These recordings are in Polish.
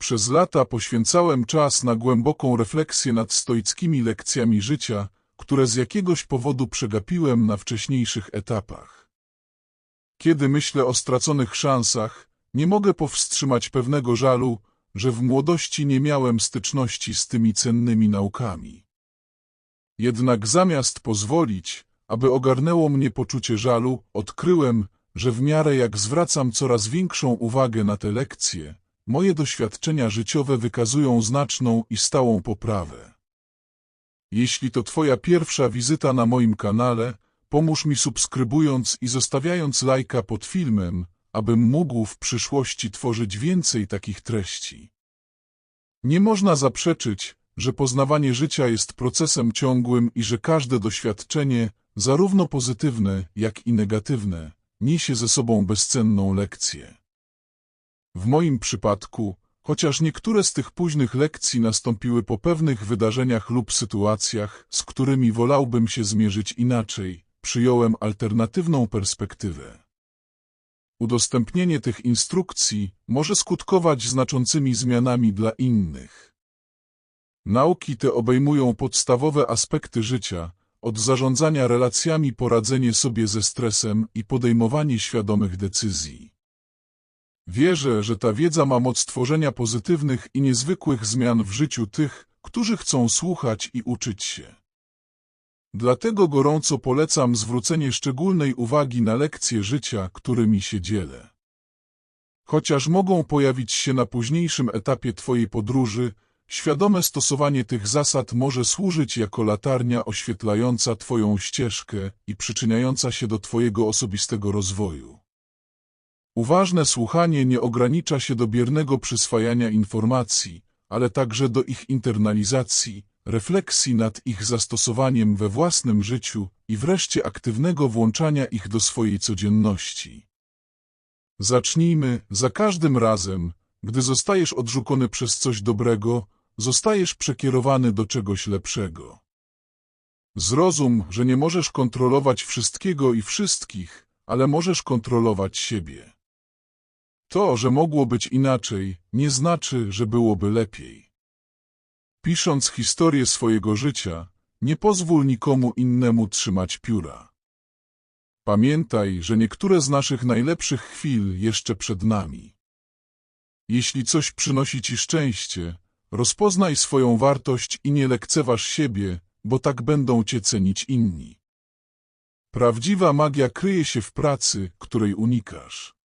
Przez lata poświęcałem czas na głęboką refleksję nad stoickimi lekcjami życia, które z jakiegoś powodu przegapiłem na wcześniejszych etapach. Kiedy myślę o straconych szansach, nie mogę powstrzymać pewnego żalu, że w młodości nie miałem styczności z tymi cennymi naukami. Jednak zamiast pozwolić, aby ogarnęło mnie poczucie żalu, odkryłem, że w miarę jak zwracam coraz większą uwagę na te lekcje, moje doświadczenia życiowe wykazują znaczną i stałą poprawę. Jeśli to Twoja pierwsza wizyta na moim kanale, pomóż mi subskrybując i zostawiając lajka pod filmem, abym mógł w przyszłości tworzyć więcej takich treści. Nie można zaprzeczyć, że poznawanie życia jest procesem ciągłym i że każde doświadczenie, zarówno pozytywne, jak i negatywne, niesie ze sobą bezcenną lekcję. W moim przypadku, chociaż niektóre z tych późnych lekcji nastąpiły po pewnych wydarzeniach lub sytuacjach, z którymi wolałbym się zmierzyć inaczej, przyjąłem alternatywną perspektywę. Udostępnienie tych instrukcji może skutkować znaczącymi zmianami dla innych. Nauki te obejmują podstawowe aspekty życia, od zarządzania relacjami poradzenie sobie ze stresem i podejmowanie świadomych decyzji. Wierzę, że ta wiedza ma moc tworzenia pozytywnych i niezwykłych zmian w życiu tych, którzy chcą słuchać i uczyć się. Dlatego gorąco polecam zwrócenie szczególnej uwagi na lekcje życia, którymi się dzielę. Chociaż mogą pojawić się na późniejszym etapie Twojej podróży, świadome stosowanie tych zasad może służyć jako latarnia oświetlająca Twoją ścieżkę i przyczyniająca się do Twojego osobistego rozwoju. Uważne słuchanie nie ogranicza się do biernego przyswajania informacji, ale także do ich internalizacji, refleksji nad ich zastosowaniem we własnym życiu i wreszcie aktywnego włączania ich do swojej codzienności. Zacznijmy za każdym razem, gdy zostajesz odrzucony przez coś dobrego, zostajesz przekierowany do czegoś lepszego. Zrozum, że nie możesz kontrolować wszystkiego i wszystkich, ale możesz kontrolować siebie. To, że mogło być inaczej, nie znaczy, że byłoby lepiej. Pisząc historię swojego życia, nie pozwól nikomu innemu trzymać pióra. Pamiętaj, że niektóre z naszych najlepszych chwil jeszcze przed nami. Jeśli coś przynosi ci szczęście, rozpoznaj swoją wartość i nie lekceważ siebie, bo tak będą cię cenić inni. Prawdziwa magia kryje się w pracy, której unikasz.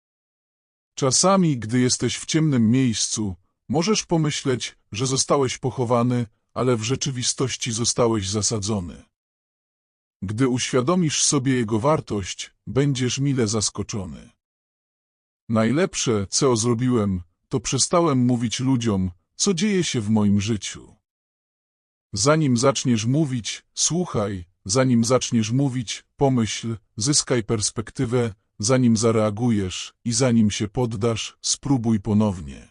Czasami, gdy jesteś w ciemnym miejscu, możesz pomyśleć, że zostałeś pochowany, ale w rzeczywistości zostałeś zasadzony. Gdy uświadomisz sobie jego wartość, będziesz mile zaskoczony. Najlepsze, co zrobiłem, to przestałem mówić ludziom, co dzieje się w moim życiu. Zanim zaczniesz mówić, słuchaj, zanim zaczniesz mówić, pomyśl, zyskaj perspektywę, zanim zareagujesz i zanim się poddasz, spróbuj ponownie.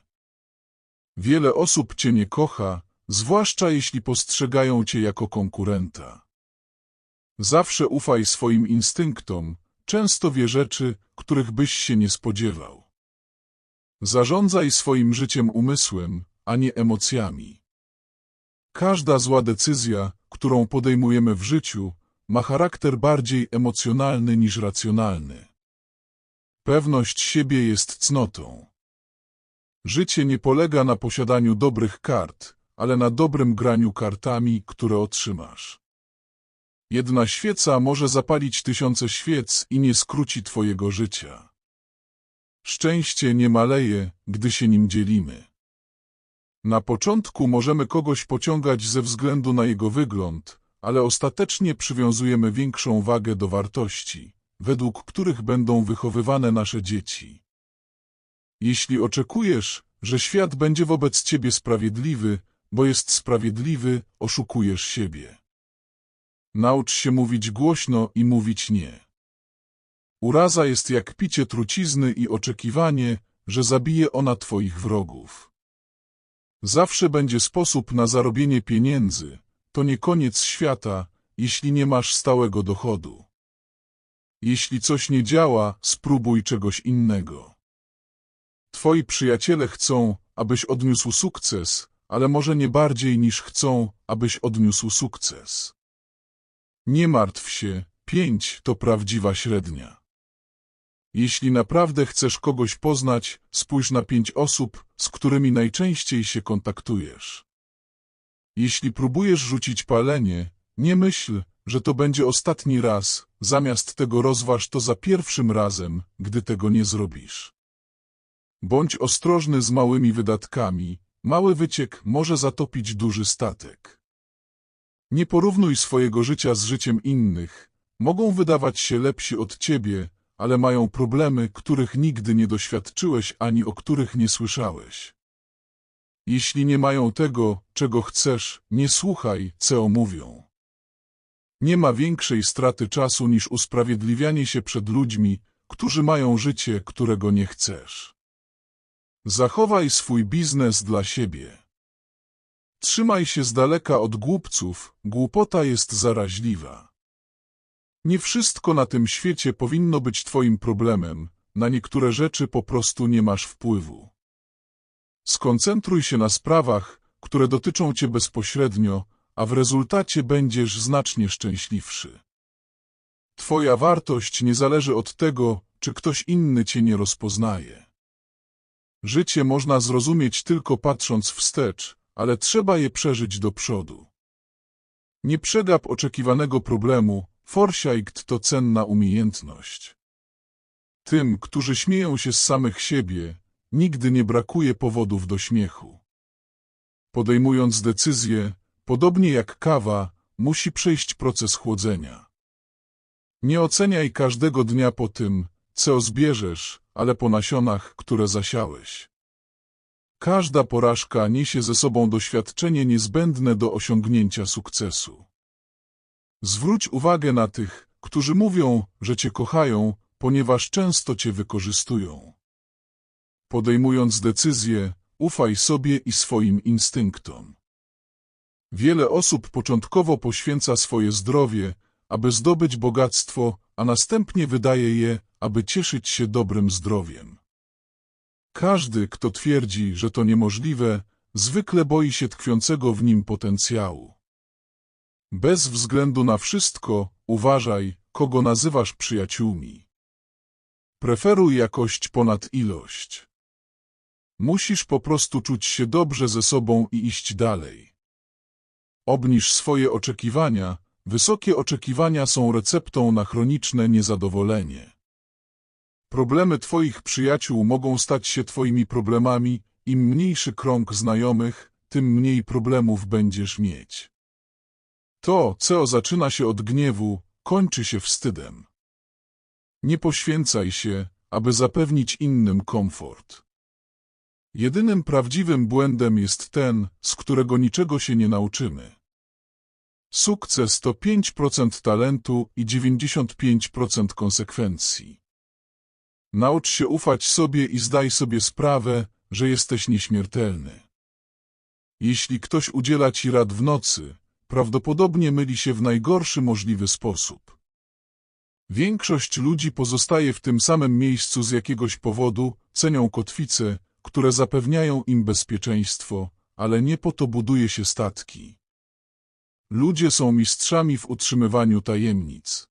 Wiele osób cię nie kocha, zwłaszcza jeśli postrzegają cię jako konkurenta. Zawsze ufaj swoim instynktom, często wie rzeczy, których byś się nie spodziewał. Zarządzaj swoim życiem umysłem, a nie emocjami. Każda zła decyzja, którą podejmujemy w życiu, ma charakter bardziej emocjonalny niż racjonalny. Pewność siebie jest cnotą. Życie nie polega na posiadaniu dobrych kart, ale na dobrym graniu kartami, które otrzymasz. Jedna świeca może zapalić tysiące świec i nie skróci twojego życia. Szczęście nie maleje, gdy się nim dzielimy. Na początku możemy kogoś pociągać ze względu na jego wygląd, ale ostatecznie przywiązujemy większą wagę do wartości, według których będą wychowywane nasze dzieci. Jeśli oczekujesz, że świat będzie wobec ciebie sprawiedliwy, bo jest sprawiedliwy, oszukujesz siebie. Naucz się mówić głośno i mówić nie. Uraza jest jak picie trucizny i oczekiwanie, że zabije ona twoich wrogów. Zawsze będzie sposób na zarobienie pieniędzy, to nie koniec świata, jeśli nie masz stałego dochodu. Jeśli coś nie działa, spróbuj czegoś innego. Twoi przyjaciele chcą, abyś odniósł sukces, ale może nie bardziej niż chcą, abyś odniósł sukces. Nie martw się, pięć to prawdziwa średnia. Jeśli naprawdę chcesz kogoś poznać, spójrz na pięć osób, z którymi najczęściej się kontaktujesz. Jeśli próbujesz rzucić palenie, nie myśl, że to będzie ostatni raz, zamiast tego rozważ to za pierwszym razem, gdy tego nie zrobisz. Bądź ostrożny z małymi wydatkami, mały wyciek może zatopić duży statek. Nie porównuj swojego życia z życiem innych, mogą wydawać się lepsi od ciebie, ale mają problemy, których nigdy nie doświadczyłeś ani o których nie słyszałeś. Jeśli nie mają tego, czego chcesz, nie słuchaj, co mówią. Nie ma większej straty czasu niż usprawiedliwianie się przed ludźmi, którzy mają życie, którego nie chcesz. Zachowaj swój biznes dla siebie. Trzymaj się z daleka od głupców, głupota jest zaraźliwa. Nie wszystko na tym świecie powinno być twoim problemem, na niektóre rzeczy po prostu nie masz wpływu. Skoncentruj się na sprawach, które dotyczą cię bezpośrednio, a w rezultacie będziesz znacznie szczęśliwszy. Twoja wartość nie zależy od tego, czy ktoś inny cię nie rozpoznaje. Życie można zrozumieć tylko patrząc wstecz, ale trzeba je przeżyć do przodu. Nie przegap oczekiwanego problemu, foresight to cenna umiejętność. Tym, którzy śmieją się z samych siebie, nigdy nie brakuje powodów do śmiechu. Podejmując decyzje, podobnie jak kawa, musi przejść proces chłodzenia. Nie oceniaj każdego dnia po tym, co zbierzesz, ale po nasionach, które zasiałeś. Każda porażka niesie ze sobą doświadczenie niezbędne do osiągnięcia sukcesu. Zwróć uwagę na tych, którzy mówią, że cię kochają, ponieważ często cię wykorzystują. Podejmując decyzje, ufaj sobie i swoim instynktom. Wiele osób początkowo poświęca swoje zdrowie, aby zdobyć bogactwo, a następnie wydaje je, aby cieszyć się dobrym zdrowiem. Każdy, kto twierdzi, że to niemożliwe, zwykle boi się tkwiącego w nim potencjału. Bez względu na wszystko, uważaj, kogo nazywasz przyjaciółmi. Preferuj jakość ponad ilość. Musisz po prostu czuć się dobrze ze sobą i iść dalej. Obniż swoje oczekiwania, wysokie oczekiwania są receptą na chroniczne niezadowolenie. Problemy Twoich przyjaciół mogą stać się Twoimi problemami, im mniejszy krąg znajomych, tym mniej problemów będziesz mieć. To, co zaczyna się od gniewu, kończy się wstydem. Nie poświęcaj się, aby zapewnić innym komfort. Jedynym prawdziwym błędem jest ten, z którego niczego się nie nauczymy. Sukces to 5% talentu i 95% konsekwencji. Naucz się ufać sobie i zdaj sobie sprawę, że jesteś nieśmiertelny. Jeśli ktoś udziela ci rad w nocy, prawdopodobnie myli się w najgorszy możliwy sposób. Większość ludzi pozostaje w tym samym miejscu z jakiegoś powodu, cenią kotwice, które zapewniają im bezpieczeństwo, ale nie po to buduje się statki. Ludzie są mistrzami w utrzymywaniu tajemnic.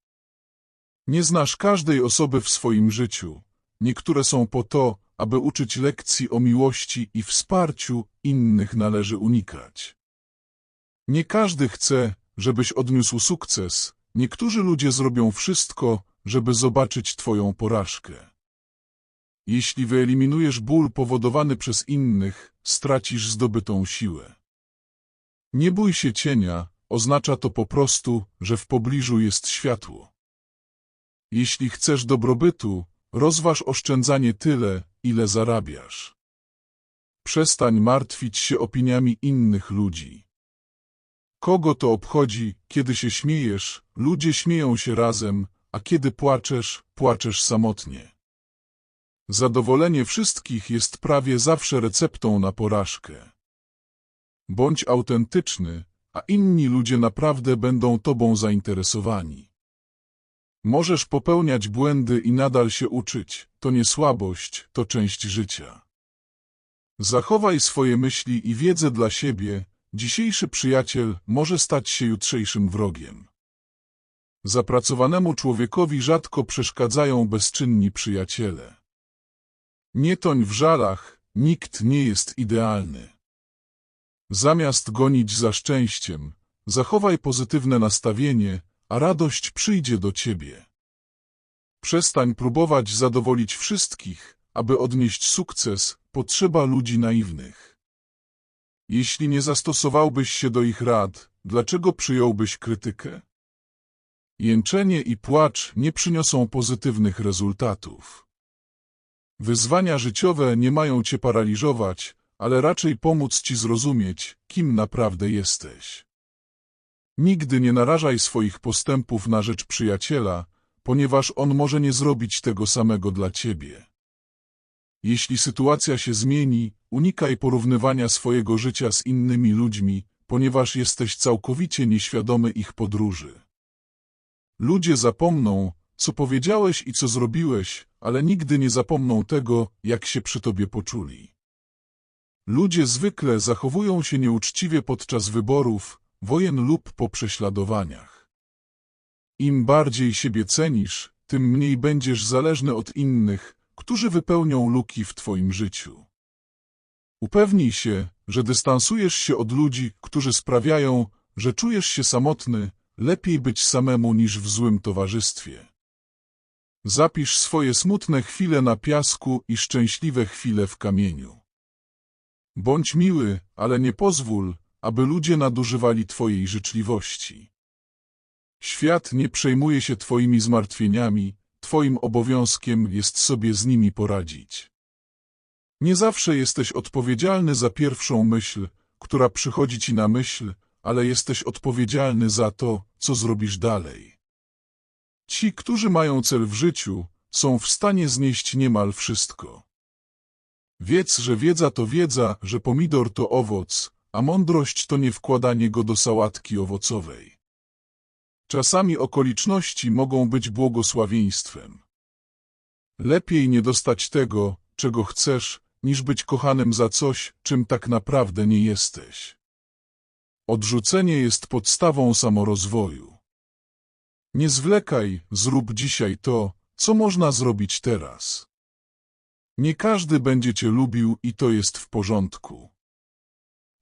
Nie znasz każdej osoby w swoim życiu. Niektóre są po to, aby uczyć lekcji o miłości i wsparciu, innych należy unikać. Nie każdy chce, żebyś odniósł sukces. Niektórzy ludzie zrobią wszystko, żeby zobaczyć twoją porażkę. Jeśli wyeliminujesz ból powodowany przez innych, stracisz zdobytą siłę. Nie bój się cienia, oznacza to po prostu, że w pobliżu jest światło. Jeśli chcesz dobrobytu, rozważ oszczędzanie tyle, ile zarabiasz. Przestań martwić się opiniami innych ludzi. Kogo to obchodzi, kiedy się śmiejesz, ludzie śmieją się razem, a kiedy płaczesz, płaczesz samotnie. Zadowolenie wszystkich jest prawie zawsze receptą na porażkę. Bądź autentyczny, a inni ludzie naprawdę będą tobą zainteresowani. Możesz popełniać błędy i nadal się uczyć, to nie słabość, to część życia. Zachowaj swoje myśli i wiedzę dla siebie. Dzisiejszy przyjaciel może stać się jutrzejszym wrogiem. Zapracowanemu człowiekowi rzadko przeszkadzają bezczynni przyjaciele. Nie toń w żalach, nikt nie jest idealny. Zamiast gonić za szczęściem, zachowaj pozytywne nastawienie, a radość przyjdzie do ciebie. Przestań próbować zadowolić wszystkich, aby odnieść sukces, potrzeba ludzi naiwnych. Jeśli nie zastosowałbyś się do ich rad, dlaczego przyjąłbyś krytykę? Jęczenie i płacz nie przyniosą pozytywnych rezultatów. Wyzwania życiowe nie mają cię paraliżować, ale raczej pomóc ci zrozumieć, kim naprawdę jesteś. Nigdy nie narażaj swoich postępów na rzecz przyjaciela, ponieważ on może nie zrobić tego samego dla ciebie. Jeśli sytuacja się zmieni, unikaj porównywania swojego życia z innymi ludźmi, ponieważ jesteś całkowicie nieświadomy ich podróży. Ludzie zapomną, co powiedziałeś i co zrobiłeś, ale nigdy nie zapomną tego, jak się przy tobie poczuli. Ludzie zwykle zachowują się nieuczciwie podczas wyborów, wojen lub po prześladowaniach. Im bardziej siebie cenisz, tym mniej będziesz zależny od innych, którzy wypełnią luki w twoim życiu. Upewnij się, że dystansujesz się od ludzi, którzy sprawiają, że czujesz się samotny, lepiej być samemu niż w złym towarzystwie. Zapisz swoje smutne chwile na piasku i szczęśliwe chwile w kamieniu. Bądź miły, ale nie pozwól, aby ludzie nadużywali Twojej życzliwości. Świat nie przejmuje się Twoimi zmartwieniami, Twoim obowiązkiem jest sobie z nimi poradzić. Nie zawsze jesteś odpowiedzialny za pierwszą myśl, która przychodzi Ci na myśl, ale jesteś odpowiedzialny za to, co zrobisz dalej. Ci, którzy mają cel w życiu, są w stanie znieść niemal wszystko. Wiedz, że wiedza to wiedza, że pomidor to owoc, a mądrość to nie wkładanie go do sałatki owocowej. Czasami okoliczności mogą być błogosławieństwem. Lepiej nie dostać tego, czego chcesz, niż być kochanym za coś, czym tak naprawdę nie jesteś. Odrzucenie jest podstawą samorozwoju. Nie zwlekaj, zrób dzisiaj to, co można zrobić teraz. Nie każdy będzie cię lubił i to jest w porządku.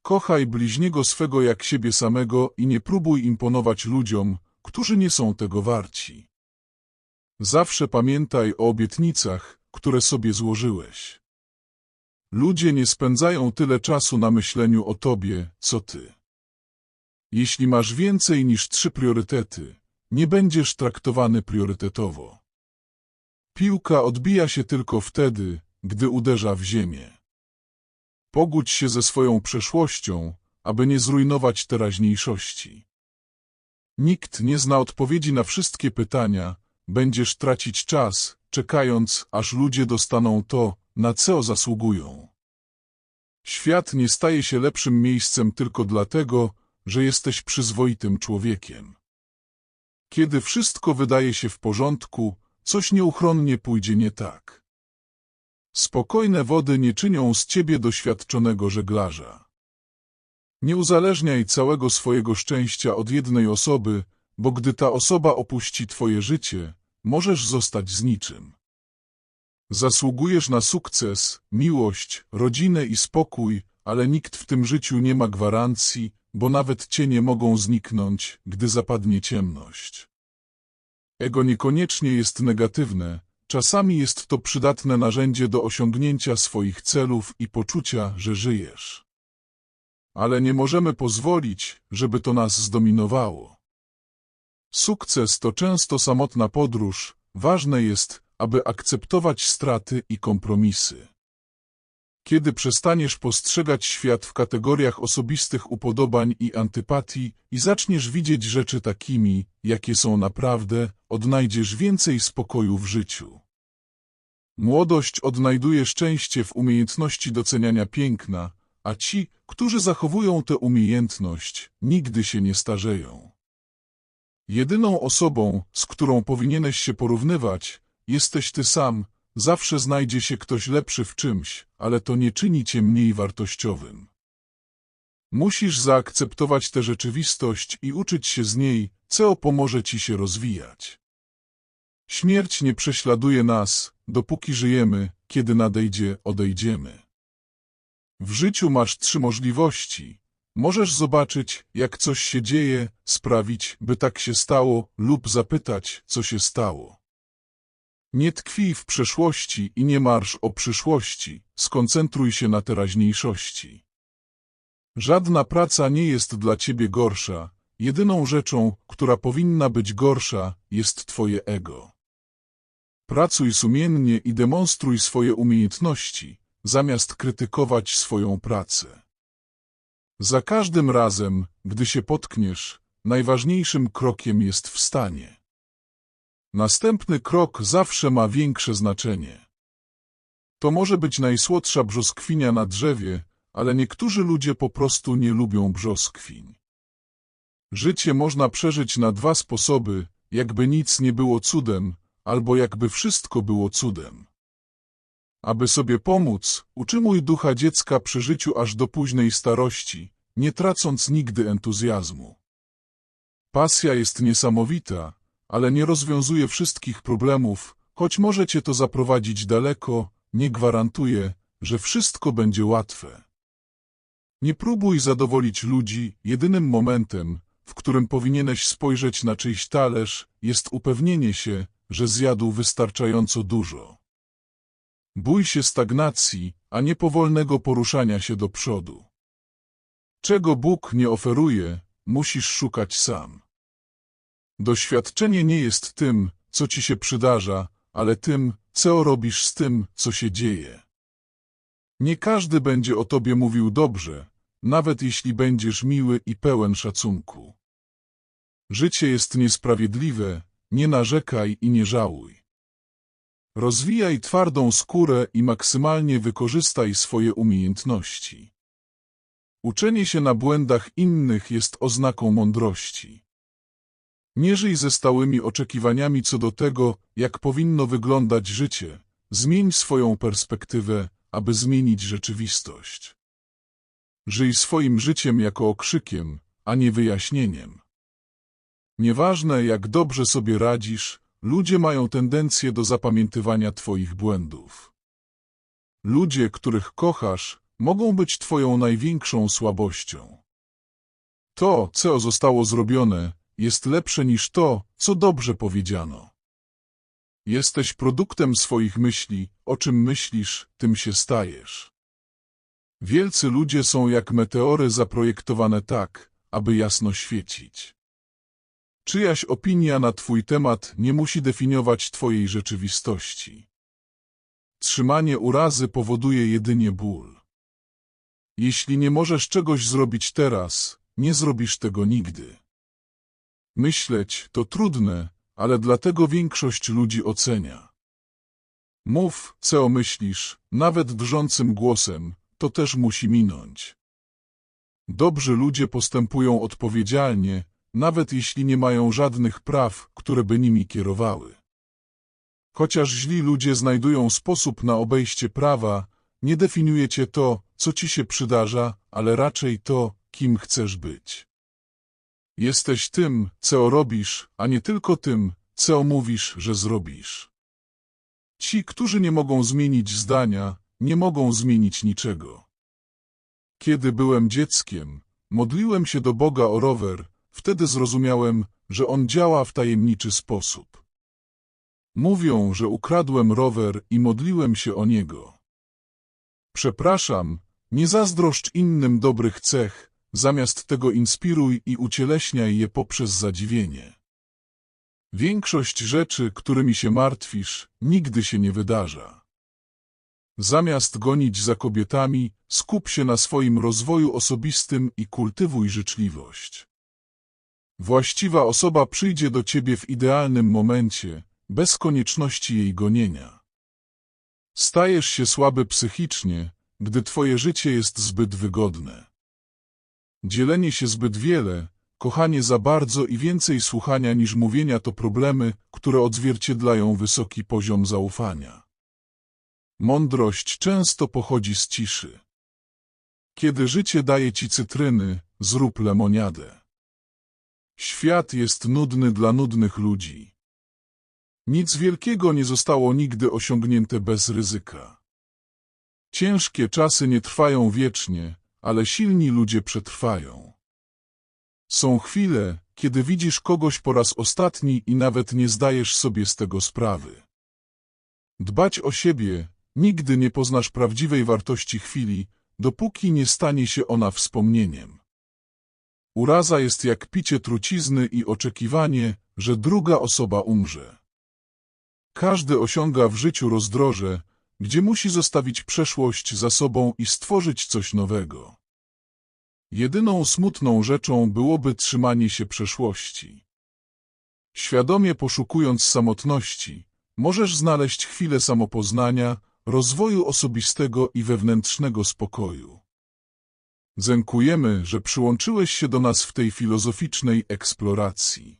Kochaj bliźniego swego jak siebie samego i nie próbuj imponować ludziom, którzy nie są tego warci. Zawsze pamiętaj o obietnicach, które sobie złożyłeś. Ludzie nie spędzają tyle czasu na myśleniu o tobie, co ty. Jeśli masz więcej niż trzy priorytety, nie będziesz traktowany priorytetowo. Piłka odbija się tylko wtedy, gdy uderza w ziemię. Pogódź się ze swoją przeszłością, aby nie zrujnować teraźniejszości. Nikt nie zna odpowiedzi na wszystkie pytania, będziesz tracić czas, czekając, aż ludzie dostaną to, na co zasługują. Świat nie staje się lepszym miejscem tylko dlatego, że jesteś przyzwoitym człowiekiem. Kiedy wszystko wydaje się w porządku, coś nieuchronnie pójdzie nie tak. Spokojne wody nie czynią z ciebie doświadczonego żeglarza. Nie uzależniaj całego swojego szczęścia od jednej osoby, bo gdy ta osoba opuści twoje życie, możesz zostać z niczym. Zasługujesz na sukces, miłość, rodzinę i spokój, ale nikt w tym życiu nie ma gwarancji, bo nawet cienie mogą zniknąć, gdy zapadnie ciemność. Ego niekoniecznie jest negatywne, czasami jest to przydatne narzędzie do osiągnięcia swoich celów i poczucia, że żyjesz. Ale nie możemy pozwolić, żeby to nas zdominowało. Sukces to często samotna podróż, ważne jest, aby akceptować straty i kompromisy. Kiedy przestaniesz postrzegać świat w kategoriach osobistych upodobań i antypatii i zaczniesz widzieć rzeczy takimi, jakie są naprawdę, odnajdziesz więcej spokoju w życiu. Młodość odnajduje szczęście w umiejętności doceniania piękna, a ci, którzy zachowują tę umiejętność, nigdy się nie starzeją. Jedyną osobą, z którą powinieneś się porównywać, jesteś ty sam, zawsze znajdzie się ktoś lepszy w czymś, ale to nie czyni cię mniej wartościowym. Musisz zaakceptować tę rzeczywistość i uczyć się z niej, co pomoże ci się rozwijać. Śmierć nie prześladuje nas, dopóki żyjemy, kiedy nadejdzie, odejdziemy. W życiu masz trzy możliwości. Możesz zobaczyć, jak coś się dzieje, sprawić, by tak się stało, lub zapytać, co się stało. Nie tkwij w przeszłości i nie marsz o przyszłości, skoncentruj się na teraźniejszości. Żadna praca nie jest dla ciebie gorsza, jedyną rzeczą, która powinna być gorsza, jest twoje ego. Pracuj sumiennie i demonstruj swoje umiejętności, zamiast krytykować swoją pracę. Za każdym razem, gdy się potkniesz, najważniejszym krokiem jest wstanie. Następny krok zawsze ma większe znaczenie. To może być najsłodsza brzoskwinia na drzewie, ale niektórzy ludzie po prostu nie lubią brzoskwiń. Życie można przeżyć na dwa sposoby, jakby nic nie było cudem, albo jakby wszystko było cudem. Aby sobie pomóc, uczymuj ducha dziecka przy życiu aż do późnej starości, nie tracąc nigdy entuzjazmu. Pasja jest niesamowita, ale nie rozwiązuje wszystkich problemów, choć może cię to zaprowadzić daleko, nie gwarantuje, że wszystko będzie łatwe. Nie próbuj zadowolić ludzi, jedynym momentem, w którym powinieneś spojrzeć na czyjś talerz, jest upewnienie się, że zjadł wystarczająco dużo. Bój się stagnacji, a nie powolnego poruszania się do przodu. Czego Bóg nie oferuje, musisz szukać sam. Doświadczenie nie jest tym, co ci się przydarza, ale tym, co robisz z tym, co się dzieje. Nie każdy będzie o tobie mówił dobrze, nawet jeśli będziesz miły i pełen szacunku. Życie jest niesprawiedliwe, nie narzekaj i nie żałuj. Rozwijaj twardą skórę i maksymalnie wykorzystaj swoje umiejętności. Uczenie się na błędach innych jest oznaką mądrości. Nie żyj ze stałymi oczekiwaniami co do tego, jak powinno wyglądać życie. Zmień swoją perspektywę, aby zmienić rzeczywistość. Żyj swoim życiem jako okrzykiem, a nie wyjaśnieniem. Nieważne jak dobrze sobie radzisz, ludzie mają tendencję do zapamiętywania twoich błędów. Ludzie, których kochasz, mogą być twoją największą słabością. To, co zostało zrobione, jest lepsze niż to, co dobrze powiedziano. Jesteś produktem swoich myśli, o czym myślisz, tym się stajesz. Wielcy ludzie są jak meteory zaprojektowane tak, aby jasno świecić. Czyjaś opinia na twój temat nie musi definiować twojej rzeczywistości. Trzymanie urazy powoduje jedynie ból. Jeśli nie możesz czegoś zrobić teraz, nie zrobisz tego nigdy. Myśleć to trudne, ale dlatego większość ludzi ocenia. Mów, co myślisz, nawet drżącym głosem, to też musi minąć. Dobrzy ludzie postępują odpowiedzialnie, nawet jeśli nie mają żadnych praw, które by nimi kierowały. Chociaż źli ludzie znajdują sposób na obejście prawa, nie definiujecie to, co ci się przydarza, ale raczej to, kim chcesz być. Jesteś tym, co robisz, a nie tylko tym, co mówisz, że zrobisz. Ci, którzy nie mogą zmienić zdania, nie mogą zmienić niczego. Kiedy byłem dzieckiem, modliłem się do Boga o rower, wtedy zrozumiałem, że On działa w tajemniczy sposób. Mówią, że ukradłem rower i modliłem się o niego. Przepraszam, nie zazdroszcz innym dobrych cech, zamiast tego inspiruj i ucieleśniaj je poprzez zadziwienie. Większość rzeczy, którymi się martwisz, nigdy się nie wydarza. Zamiast gonić za kobietami, skup się na swoim rozwoju osobistym i kultywuj życzliwość. Właściwa osoba przyjdzie do ciebie w idealnym momencie, bez konieczności jej gonienia. Stajesz się słaby psychicznie, gdy twoje życie jest zbyt wygodne. Dzielenie się zbyt wiele, kochanie za bardzo i więcej słuchania niż mówienia to problemy, które odzwierciedlają wysoki poziom zaufania. Mądrość często pochodzi z ciszy. Kiedy życie daje ci cytryny, zrób lemoniadę. Świat jest nudny dla nudnych ludzi. Nic wielkiego nie zostało nigdy osiągnięte bez ryzyka. Ciężkie czasy nie trwają wiecznie, ale silni ludzie przetrwają. Są chwile, kiedy widzisz kogoś po raz ostatni i nawet nie zdajesz sobie z tego sprawy. Dbać o siebie, nigdy nie poznasz prawdziwej wartości chwili, dopóki nie stanie się ona wspomnieniem. Uraza jest jak picie trucizny i oczekiwanie, że druga osoba umrze. Każdy osiąga w życiu rozdroże, gdzie musi zostawić przeszłość za sobą i stworzyć coś nowego. Jedyną smutną rzeczą byłoby trzymanie się przeszłości. Świadomie poszukując samotności, możesz znaleźć chwilę samopoznania, rozwoju osobistego i wewnętrznego spokoju. Dziękujemy, że przyłączyłeś się do nas w tej filozoficznej eksploracji.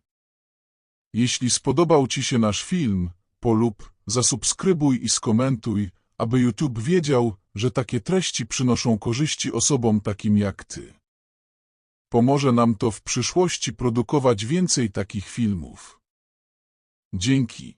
Jeśli spodobał Ci się nasz film, polub, zasubskrybuj i skomentuj, aby YouTube wiedział, że takie treści przynoszą korzyści osobom takim jak Ty. Pomoże nam to w przyszłości produkować więcej takich filmów. Dzięki.